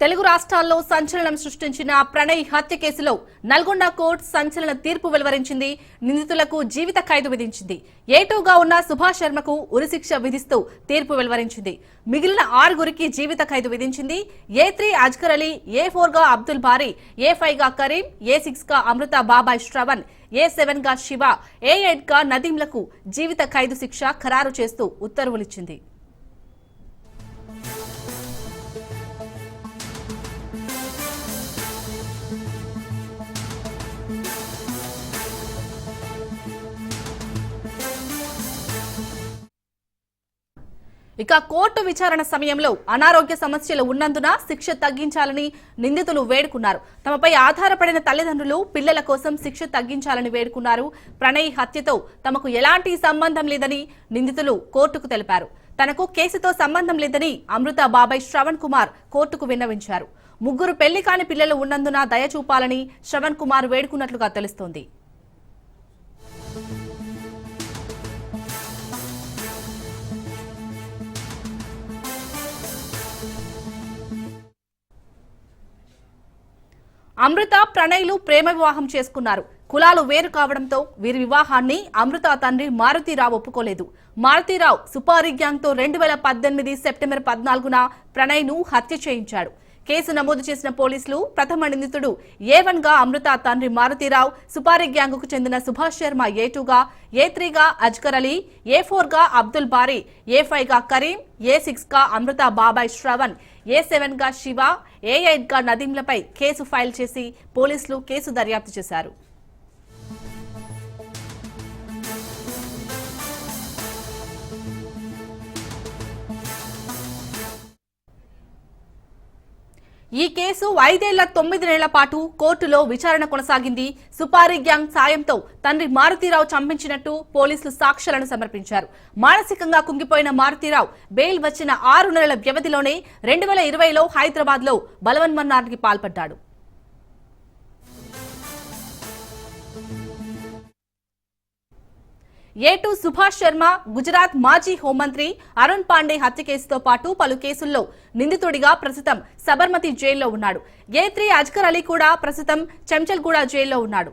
తెలుగు రాష్ట్రాల్లో సంచలనం సృష్టించిన ప్రణయ్ హత్య కేసులో నల్గొండ కోర్టు సంచలన తీర్పు వెలువరించింది. నిందితులకు జీవిత ఖైదు విధించింది. ఏటోగా ఉన్న సుభాష్ శర్మకు ఉరిశిక్ష విధిస్తూ తీర్పు వెలువరించింది. మిగిలిన ఆరుగురికి జీవిత ఖైదు విధించింది. A three Azkar Ali A ఫోర్గా Abdul Bari A ఫైవ్గా Karim ఏ సిక్స్గా అమృత బాబాయ్ శ్రవణ్ ఏ సెవెన్గా శివ ఏ ఎయిట్గా నదీంలకు జీవిత ఖైదు శిక్ష ఖరారు చేస్తూ ఉత్తర్వులిచ్చింది. ఇక కోర్టు విచారణ సమయంలో అనారోగ్య సమస్యలు ఉన్నందున శిక్ష తగ్గించాలని నిందితులు వేడుకున్నారు. తమపై ఆధారపడిన తల్లిదండ్రులు పిల్లల కోసం శిక్ష తగ్గించాలని వేడుకున్నారు. ప్రణయ్ హత్యతో తమకు ఎలాంటి సంబంధం లేదని నిందితులు కోర్టుకు తెలిపారు. తనకు కేసుతో సంబంధం లేదని అమృత బాబాయ్ శ్రవణ్ కుమార్ కోర్టుకు విన్నవించారు. ముగ్గురు పెళ్ళి కాని పిల్లలు ఉన్నందున దయ చూపాలని శ్రవణ్ కుమార్ వేడుకున్నట్లుగా తెలుస్తోంది. అమృత ప్రణయ్లు ప్రేమ వివాహం చేసుకున్నారు. కులాలు వేరు కావడంతో వీరి వివాహాన్ని అమృత తండ్రి మారుతీరావు ఒప్పుకోలేదు. మారుతీరావు సుపారీ రెండు వేల పద్దెనిమిది సెప్టెంబర్ పద్నాలుగున ప్రణయ్ను హత్య చేయించాడు. కేసు నమోదు చేసిన పోలీసులు ప్రథమ నిందితుడు ఏ వన్గా అమృత తండ్రి మారుతీరావు సుపారీ గ్యాంగ్కు చెందిన సుభాష్ శర్మ ఏ టూగా ఏ త్రీ గా అజ్కర్ అలీ ఏ ఫోర్గా అబ్దుల్ బారీ ఏ ఫైవ్గా కరీం ఏ సిక్స్గా అమృత బాబాయ్ శ్రవణ్ ఏ సెవెన్గా శివ ఏ ఎయిట్గా నదీంలపై కేసు ఫైల్ చేసి పోలీసులు కేసు దర్యాప్తు చేశారు. ఈ కేసు ఐదేళ్ళ తొమ్మిది నెలల పాటు కోర్టులో విచారణ కొనసాగింది. సుపారీ గ్యాంగ్ సాయంతో తండ్రి మారుతీరావు చంపించినట్టు పోలీసులు సాక్ష్యాలను సమర్పించారు. మానసికంగా కుంగిపోయిన మారుతీరావు బెయిల్ వచ్చిన ఆరు నెలల వ్యవధిలోనే రెండు వేల ఇరవైలో హైదరాబాద్లో బలవన్మరణానికి పాల్పడ్డాడు. ఏటు సుభాష్ శర్మ గుజరాత్ మాజీ హోంమంత్రి అరుణ్ పాండే హత్య కేసుతో పాటు పలు కేసుల్లో నిందితుడిగా ప్రస్తుతం సబర్మతి జైల్లో ఉన్నాడు. ఏ త్రీ అజ్కర్ అలీ కూడా ప్రస్తుతం చెంచల్గూడ జైల్లో ఉన్నాడు.